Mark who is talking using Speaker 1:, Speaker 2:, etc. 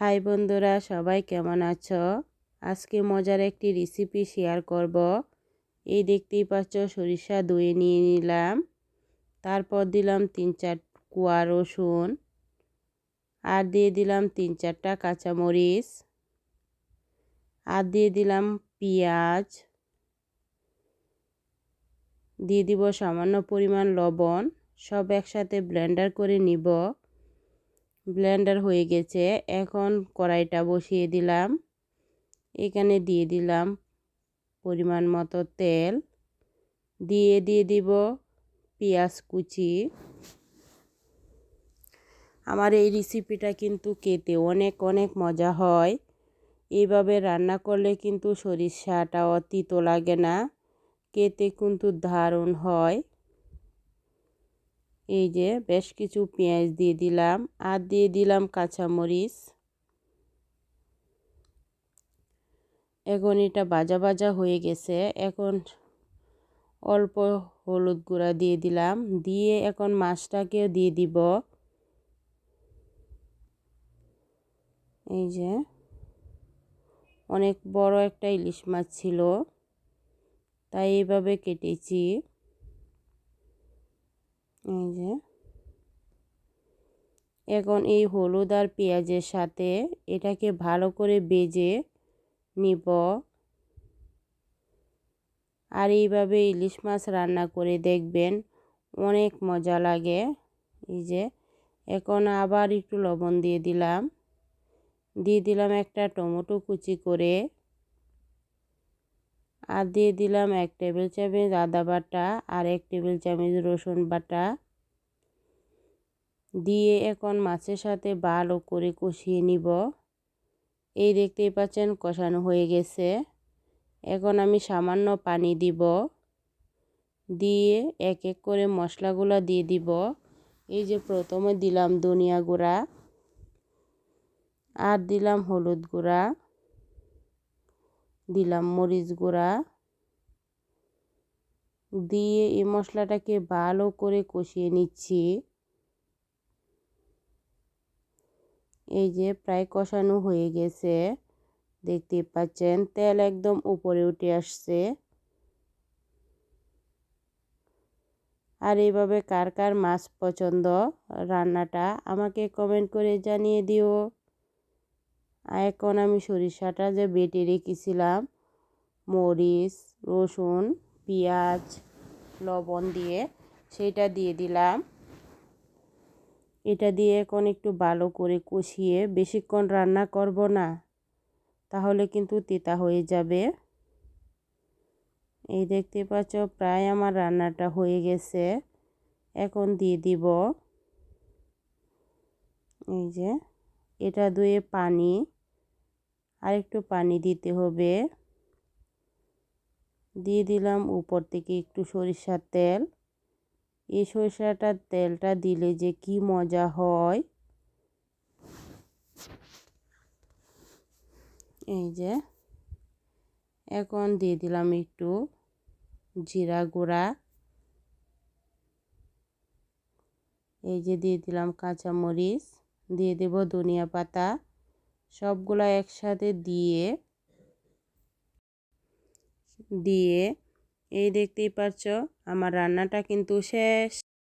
Speaker 1: High বন্ধুরা, সবাই কেমন আছো? আজকে মজার একটি রেসিপি শেয়ার করব। এই দেখতেই পাচ্ছ, সরিষা ধুয়ে নিয়ে নিলাম। তারপর দিলাম তিন চার কুয়া রসুন। আর দিয়ে দিলাম তিন চারটা কাঁচামরিচ। আর দিয়ে দিলাম পেঁয়াজ। দিয়ে দিব সামান্য পরিমাণ লবণ। সব একসাথে ব্লেন্ডার করে নিব। ব্লেন্ডার হয়ে গেছে। এখন কড়াইটা বসিয়ে দিলাম। এখানে দিয়ে দিলাম পরিমাণ মতো তেল। দিয়ে দিয়ে দিব পেঁয়াজ কুচি। আমার এই রেসিপিটা কিন্তু খেতে অনেক অনেক মজা হয়। এইভাবে রান্না করলে কিন্তু সরিষাটা অতীত লাগে না। খেতে কিন্তু দারুণ হয়। এই যে বেশ কিছু পেঁয়াজ দিয়ে দিলাম আর দিয়ে দিলাম কাঁচামরিচ। এখন এটা বাজা বাজা হয়ে গেছে। এখন অল্প হলুদ গুঁড়া দিয়ে দিলাম। দিয়ে এখন মাছটাকেও দিয়ে দিব। এই যে অনেক বড় একটা ইলিশ মাছ ছিল, তাই এইভাবে কেটেছি। এই যে। এখন এই হলুদ আর পেঁয়াজের সাথে এটাকে ভালো করে বেজে নিব। আর এইভাবে ইলিশ মাছ রান্না করে দেখবেন অনেক মজা লাগে। এই যে, এখন আবার একটু লবণ দিয়ে দিলাম। দিয়ে দিলাম একটা টমেটো কুচি করে। আর দিয়ে দিলাম এক টেবিল চামচ আদা বাটা আর এক টেবিল চামচ রসুন বাটা। দিয়ে এখন মাছের সাথে ভালো করে কষিয়ে নিব। এই দেখতেই পাচ্ছেন কষানো হয়ে গেছে। এখন আমি সামান্য পানি দিব। দিয়ে এক এক করে মশলাগুলো দিয়ে দিব। এই যে প্রথমে দিলাম ধনিয়া গুঁড়া আর দিলাম হলুদ গুঁড়া। দিলাম মরিচ গুঁড়া। দিয়ে এই মশলাটাকে ভালো করে কষিয়ে নিচ্ছি। এই যে প্রায় কষানো হয়ে গেছে দেখতে পাচ্ছেন তেল একদম উপরে উঠে আসছে। আর এইভাবে কার কার মাছ পছন্দ রান্নাটা আমাকে কমেন্ট করে জানিয়ে দিও। এখন আমি সরিষাটা যে বেটে রেখেছিলাম, মরিচ, রসুন, পেঁয়াজ, লবণ দিয়ে সেটা দিয়ে দিলাম। এটা দিয়ে এখন একটু ভালো করে কষিয়ে বেশিক্ষণ রান্না করব না, তাহলে কিন্তু তিতা হয়ে যাবে। এই দেখতে পাচ্ছ, প্রায় আমার রান্নাটা হয়ে গেছে। এখন দিয়ে দিব এই যে, এটা ধুয়ে পানি। আর একটু পানি দিতে হবে। দিয়ে দিলাম উপর থেকে একটু সরিষার তেল। এই সরিষাটার তেলটা দিলে যে কি মজা হয়। এই যে, এখন দিয়ে দিলাম একটু জিরা গুঁড়া। এই যে দিয়ে দিলাম কাঁচামরিচ। দিয়ে দেব ধনিয়া পাতা। সবগুলো একসাথে দিয়ে দিয়ে এই দেখতেই পাচ্ছ আমার রান্নাটা কিন্তু শেষ।